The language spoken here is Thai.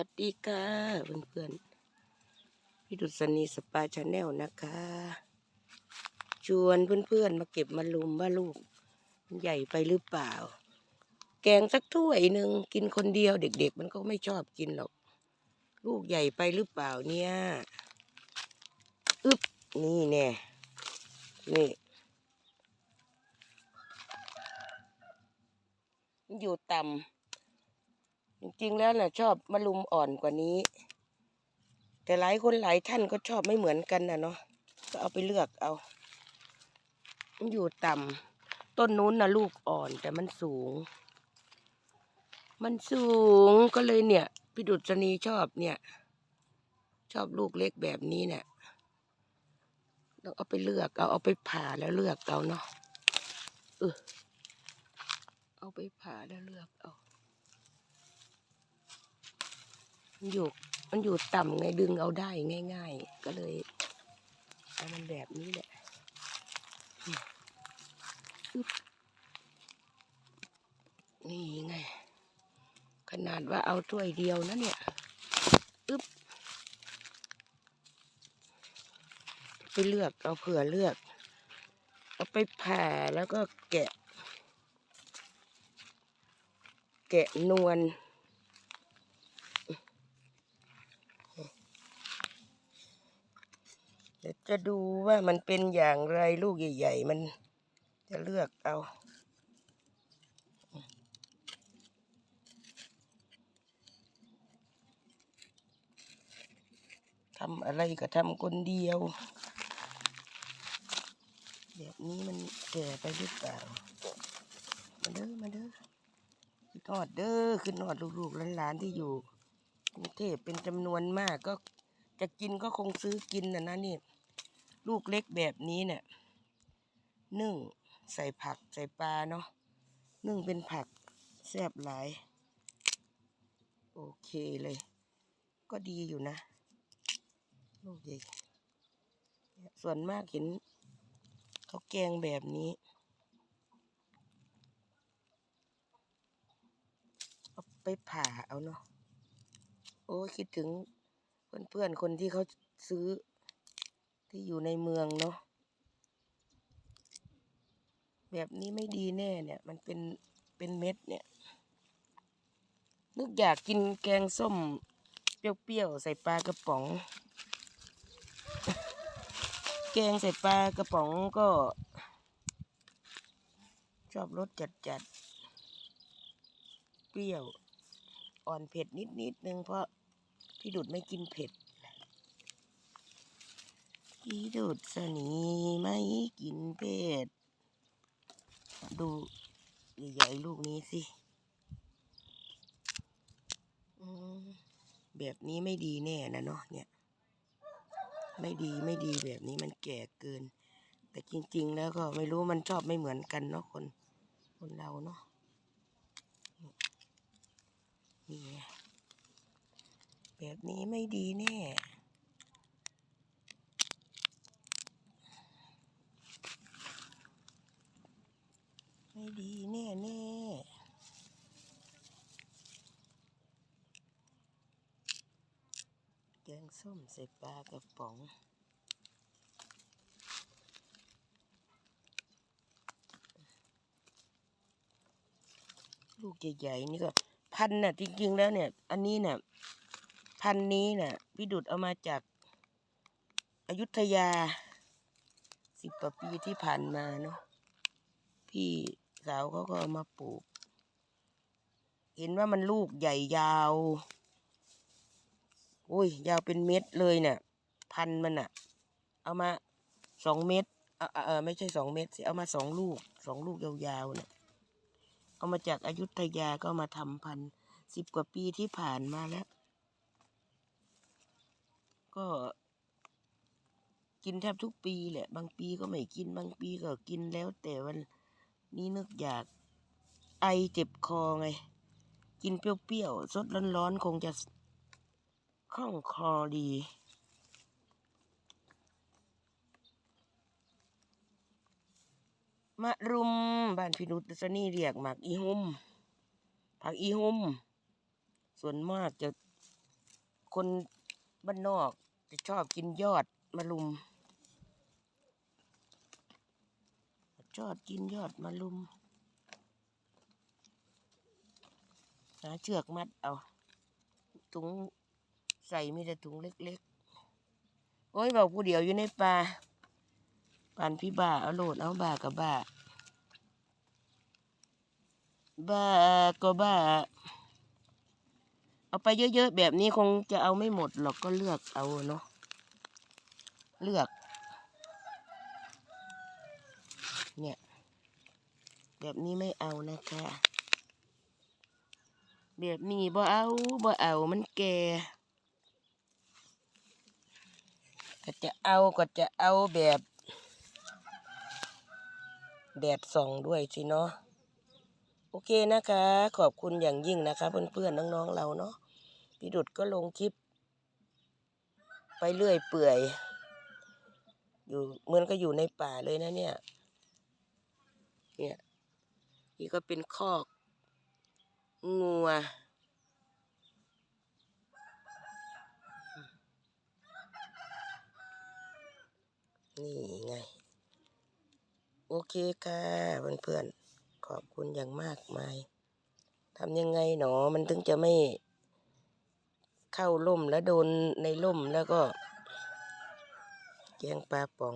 วัสดีค่ะเพื่อนๆพี่ดุษณีสปาชาแนลนะคะ ชวนเพื่อนๆมาเก็บมาลุมว่าลูกมันใหญ่ไปหรือเปล่า แกงสักถ้วยหนึ่งกินคนเดียวเด็ก ๆ มันก็ไม่ชอบกินหรอก ลูกใหญ่ไปหรือเปล่าเนี่ยอึบนี่แน่นี่มันอยู่ต่ำ จริงๆแล้วน่ะ ชอบมะลุมอ่อนกว่านี้ แต่หลายคนหลายท่านก็ชอบไม่เหมือนกันนะเนาะก็เอาไปเลือกเอา มันอยู่ต่ำต้นนู้นนะลูกอ่อนแต่มันสูง มันสูงก็เลยเนี่ยพี่ดุษณีชอบเนี่ย ชอบลูกเล็กแบบนี้เนี่ยต้องเอาไปเลือกเอาเอาไปผ่าแล้วเลือกเอาเนาะเออเอาไปผ่าแล้วเลือกเอา มันอยู่มันอยู่ต่ำไงดึงเอาได้ง่าย ๆ ก็เลยเอามันแบบนี้แหละนี่ไง ขนาดว่าเอาถ้วยเดียวนะเนี่ยอึ๊บไปเลือกเอาเผื่อเลือก เอาไปผ่าแล้วก็แกะ แกะนวล เดี๋ยวจะดูว่ามันเป็นอย่างไรลูกใหญ่ ๆ มันจะเลือกเอาทำอะไรก็ทำคนเดียว แบบนี้มันแก่ไปหรือเปล่า มาเด้อมาเด้อขึ้นอดเด้อขึ้นนอดลูกๆหลานๆที่อยู่กรุงเทพเป็นจำนวนมากก็ จะกินก็คงซื้อกินนะนะนี่ ลูกเล็กแบบนี้เนี่ยนึ่งใส่ผักใส่ปลาเนาะนึ่งเป็นผักแซ่บหลาย โอเคเลย ก็ดีอยู่นะ ลูกใหญ่ส่วนมากเห็นเขาแกงแบบนี้เอาไปผ่าเอาเนาะโอ้คิดถึง เพื่อนๆคนที่เขาซื้อที่อยู่ในเมืองเนาะแบบนี้ไม่ดีแน่เนี่ย มันเป็นเป็นเม็ดเนี่ย นึกอยากกินแกงส้ม เปรี้ยวๆใส่ปลากระป๋อง แกงใส่ปลากระป๋องก็ ชอบรสจัดๆ เปรี้ยว อ่อนเผ็ดนิดๆนึงเพราะ พี่ดุดไม่กินเผ็ด พี่ดุดสนีไม่กินเผ็ด ดูใหญ่ๆลูกนี้สิอืมแบบนี้ไม่ดีแน่นะเนาะเนี่ย ไม่ดีไม่ดีแบบนี้มันแก่เกิน แต่จริง ๆ แล้วก็ไม่รู้มันชอบไม่เหมือนกันเนาะคนคนเราเนาะนี่ไง แบบนี้ไม่ดีแน่ไม่ดีแน่แน่แกงส้มใส่ปลากระป๋องลูกใหญ่ๆนี่ก็พันน่ะจริงๆแล้วเนี่ย อันนี้น่ะ พันนี้น่ะพี่ดุดเอามาจากอายุทยาสิบกว่าปีที่ผ่านมาเนาะพี่สาวเขาก็เอามาปลูก เห็นว่ามันลูกใหญ่ยาวโอ้ย ยาวเป็นเม็ดเลยเนี่ยพันมันอะเอามาสองเม็ดเออเออไม่ใช่สองเม็ดสิเอามาสองลูกสองลูกยาวๆเนี่ยเอามาจากอายุทยาก็มาทำพันสิบกว่าปีที่ผ่านมาแล้ว ก็ กินแทบทุกปีแหละ บางปีก็ไม่กิน บางปีก็กินแล้ว แต่วันนี้นึกอยากไอเจ็บคอไง กินเปรี้ยวๆสดร้อนๆ คงจะคล่องคอดีมะรุมบ้านพี่นุชสนี่เรียกหมากอีหุ่มผักอีหุ่มส่วนมากจะคนบ้านนอก จะชอบกินยอดมะลุม ชอบกินยอดมะลุม หาเชือกมัดเอาถุงใส่มีแต่ถุงเล็กๆ โอ้ยบอกผู้เดียวอยู่ในป่าปานพี่บ้าเอาโหลดเอาบ้ากับบ้าบ้าก็บ้า เอาไปเยอะๆแบบนี้คงจะเอาไม่หมดหรอกก็เลือกเอาเนาะเลือก เนี่ย แบบนี้ไม่เอานะคะ แบบนี้บ่เอาบ่เอามันแก่ก็จะเอาก็จะเอาแบบ แดดส่องด้วยสิเนาะ เคนะคะ ขอบคุณอย่างยิ่งนะคะ เพื่อนๆน้องๆเราเนาะพี่ดุดก็ลงคลิป ไปเรื่อยเปื่อย อยู่เหมือนก็อยู่ในป่าเลยนะเนี่ย เนี่ยนี่ก็เป็นคอกงัวนี่ไง โอเคค่ะเพื่อนๆ ขอบคุณอย่างมากมายทำยังไงหนอมันถึงจะไม่เข้าล่มแล้วโดนในล่มแล้วก็แกงปลาป๋อง